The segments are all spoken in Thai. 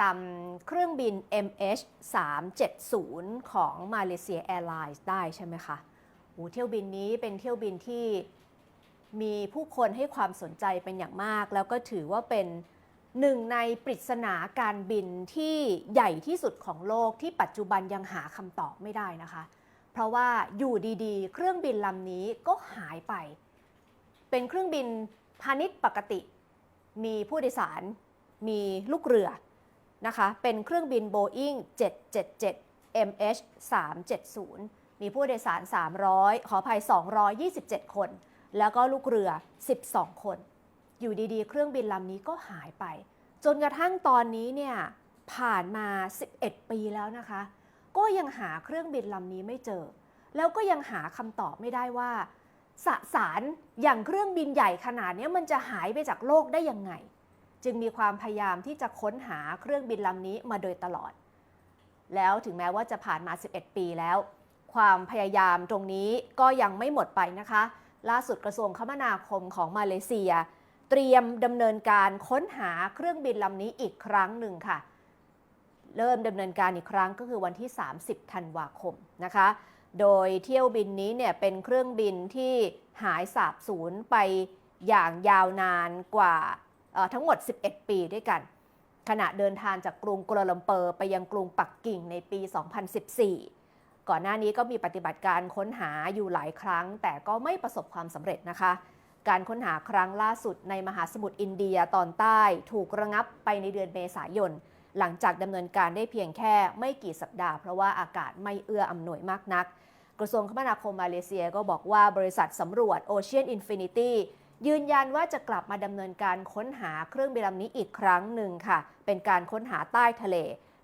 จำเครื่องบิน MH370 ของมาเลเซียแอร์ไลน์ได้ใช่ไหมคะโอ้เที่ยวบินนี้เป็นเที่ยวบินที่มีผู้คนให้ความสนใจเป็นอย่างมาก แล้วก็ถือว่าเป็นหนึ่งในปริศนาการบินที่ใหญ่ที่สุดของโลกที่ปัจจุบันยังหาคำตอบไม่ได้นะคะ เพราะว่าอยู่ดีๆ เครื่องบินลำนี้ก็หายไป เป็นเครื่องบินพาณิชย์ปกติ มีผู้โดยสาร มีลูกเรือ นะคะ เป็นเครื่องบิน Boeing 777 MH 370 มีผู้โดยสาร 300 ขออภัย 227 คน แล้วก็ลูกเรือ 12 คน อยู่ดีๆ เครื่องบินลำนี้ก็หายไป จนกระทั่งตอนนี้เนี่ยผ่านมา 11 ปีแล้วนะคะ ก็ยังหาเครื่องบินลำนี้ไม่เจอ แล้วก็ยังหาคำตอบไม่ได้ว่าสสารอย่างเครื่องบินใหญ่ขนาดนี้มันจะหายไปจากโลกได้ยังไง จึงมีความพยายามที่จะค้นหาเครื่องบินลำนี้มาโดยตลอด แล้วถึงแม้ว่าจะผ่านมา 11 ปีแล้ว ความพยายามตรงนี้ก็ยังไม่หมดไปนะคะ ล่าสุดกระทรวงคมนาคมของมาเลเซีย เตรียมดำเนินการค้นหาเครื่องบินลำนี้อีกครั้งหนึ่งค่ะ เริ่มดำเนินการอีกครั้งก็คือวันที่ 30 ธันวาคมนะคะ โดยเที่ยวบินนี้เนี่ยเป็นเครื่องบินที่หายสาบสูญไปอย่างยาวนานกว่า ทั้งหมด 11 ปีด้วยกัน ขณะเดินทางจากกรุงกัวลาลัมเปอร์ไปยังกรุงปักกิ่งในปี 2014 ก่อนหน้านี้ก็มีปฏิบัติการค้นหาอยู่หลายครั้ง แต่ก็ไม่ประสบความสำเร็จนะคะ การค้นหาครั้งล่าสุดในมหาสมุทรอินเดียตอนใต้ถูกระงับไปในเดือนเมษายน หลังจากดำเนินการได้เพียงแค่ไม่กี่สัปดาห์เพราะว่าอากาศไม่เอื้ออำนวยมากนักกระทรวงคมนาคมมาเลเซียก็บอกว่าบริษัทสำรวจ Ocean Infinity ยืนยันว่าจะกลับมาดำเนินการค้นหาเครื่องบินลำนี้อีกครั้งหนึ่งค่ะ เป็นการค้นหาใต้ทะเล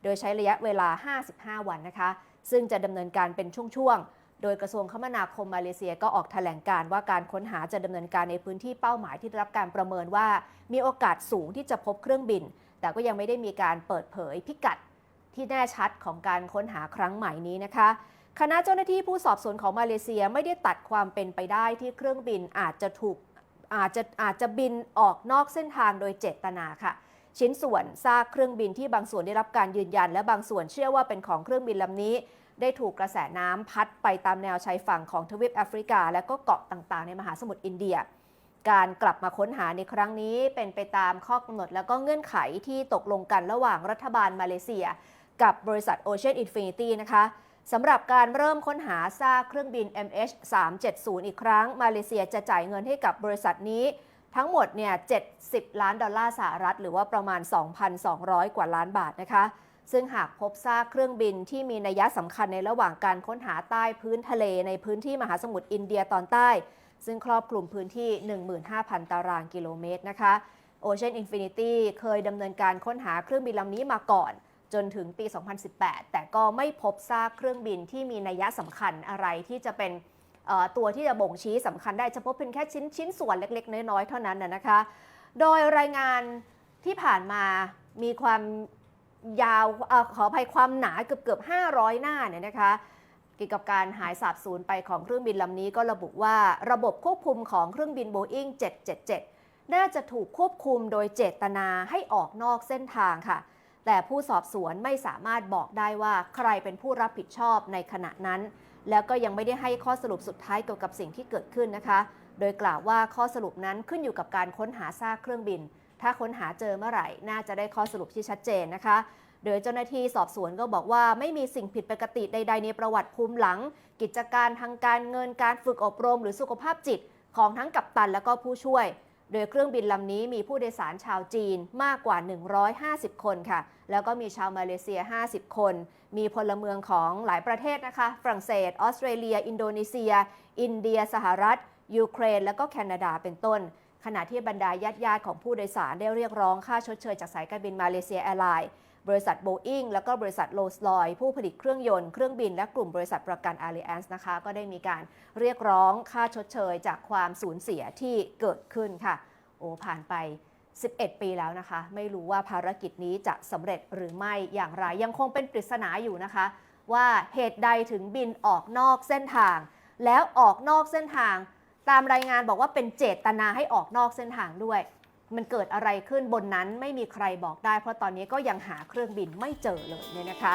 โดยใช้ระยะเวลา 55 วันนะคะ ซึ่งจะดำเนินการเป็นช่วงๆ โดยกระทรวงคมนาคมมาเลเซียก็ออกแถลงการว่าการค้นหาจะดำเนินการในพื้นที่เป้าหมายที่ได้รับการประเมินว่า มีโอกาสสูงที่จะพบเครื่องบิน แต่ก็ยังไม่ได้มีการเปิดเผยพิกัดที่แน่ชัดของการค้นหาครั้งใหม่นี้นะคะคณะเจ้าหน้าที่ผู้สอบสวนของมาเลเซียไม่ได้ตัดความเป็นไปได้ที่เครื่องบินอาจจะถูก อาจจะอาจจะบินออกนอกเส้นทางโดยเจตนาค่ะ ชิ้นส่วนซากเครื่องบินที่บางส่วนได้รับการยืนยัน และบางส่วนเชื่อว่าเป็นของเครื่องบินลำนี้ ได้ถูกกระแสน้ำพัดไปตามแนวชายฝั่งของทวีปแอฟริกา และก็เกาะต่างๆ ในมหาสมุทรอินเดีย การกลับมาค้นหาในครั้งนี้เป็นไปตามข้อกำหนดและก็เงื่อนไขที่ตกลงกันระหว่างรัฐบาลมาเลเซีย กับบริษัท Ocean Infinity นะคะ สำหรับการเริ่มค้นหาซากเครื่องบิน MH370 อีกครั้ง มาเลเซียจะจ่ายเงินให้กับบริษัทนี้ ทั้งหมดเนี่ย 70 ล้านดอลลาร์สหรัฐ หรือว่าประมาณ 2,200 กว่าล้านบาทนะคะ ซึ่งหากพบซากเครื่องบินที่มีนัยสำคัญในระหว่างการค้นหาใต้พื้นทะเลในพื้นที่มหาสมุทรอินเดียตอนใต้ ซึ่งครอบคลุมพื้นที่ 15,000 ตารางกิโลเมตรนะคะ Ocean Infinity เคยดำเนินการค้นหาเครื่องบินลำนี้มาก่อน จนถึงปี 2018 แต่ก็ไม่พบซากเครื่องบินที่มีนัยสำคัญอะไรที่จะเป็นตัวที่จะบ่งชี้สำคัญได้จะพบเป็นแค่ชิ้นชิ้นส่วนเล็ก ๆ น้อยๆเท่านั้นนะคะ โดยรายงานที่ผ่านมามีความยาวอขออภัยความหนาเกือบเกือบ500 หน้าเนี่ยนะคะเกี่ยวกับการหายสาบสูญไปของเครื่องบินลำนี้ก็ระบุว่าระบบควบคุมของเครื่องบิน Boeing 777 น่าจะถูกควบคุมโดยเจตนาให้ออกนอกเส้นทางค่ะ แต่ผู้สอบสวนไม่สามารถบอกได้ว่าใครเป็นผู้รับผิดชอบในขณะนั้น แล้วก็ยังไม่ได้ให้ข้อสรุปสุดท้ายเกี่ยวกับสิ่งที่เกิดขึ้นนะคะ โดยกล่าวว่าข้อสรุปนั้นขึ้นอยู่กับการค้นหาซากเครื่องบิน ถ้าค้นหาเจอเมื่อไหร่ น่าจะได้ข้อสรุปที่ชัดเจนนะคะโดยเจ้าหน้าที่สอบสวนก็บอกว่าไม่มีสิ่งผิดปกติใด ๆ ในประวัติภูมิหลัง กิจการทางการเงินการฝึกอบรม หรือสุขภาพจิตของทั้งกัปตันและก็ผู้ช่วย โดยเครื่องบินลำนี้มีผู้โดยสารชาวจีนมากกว่า 150 คนค่ะ แล้วก็มีชาวมาเลเซีย 50 คน มีพลเมืองของหลายประเทศนะคะ ฝรั่งเศส ออสเตรเลีย อินโดนีเซีย อินเดีย สหรัฐ ยูเครน และก็แคนาดา เป็นต้น ขณะที่บรรดาญาติๆของผู้โดยสารได้เรียกร้องค่าชดเชยจากสายการบินมาเลเซียแอร์ไลน์ บริษัทโบอิงแล้วก็บริษัทโรลสลอยผู้ผลิตเครื่องยนต์เครื่องบินและกลุ่มบริษัทประกัน a l l i a n c e นะคะ ก็ได้มีการเรียกร้องค่าชดเชยจากความสูญเสียที่เกิดขึ้นค่ะโอ้ผ่านไป 11 ปีแล้วนะคะ ไม่รู้ว่าภารกิจนี้จะสำเร็จหรือไม่อย่างไร ยังคงเป็นปริศนาอยู่นะคะ ว่าเหตุใดถึงบินออกนอกเส้นทาง แล้วออกนอกเส้นทาง ตามรายงานบอกว่าเป็นเจตนาให้ออกนอกเส้นทางด้วย มันเกิดอะไรขึ้นบนนั้นไม่มีใครบอกได้ เพราะตอนนี้ก็ยังหาเครื่องบินไม่เจอเลยเนี่ยนะคะ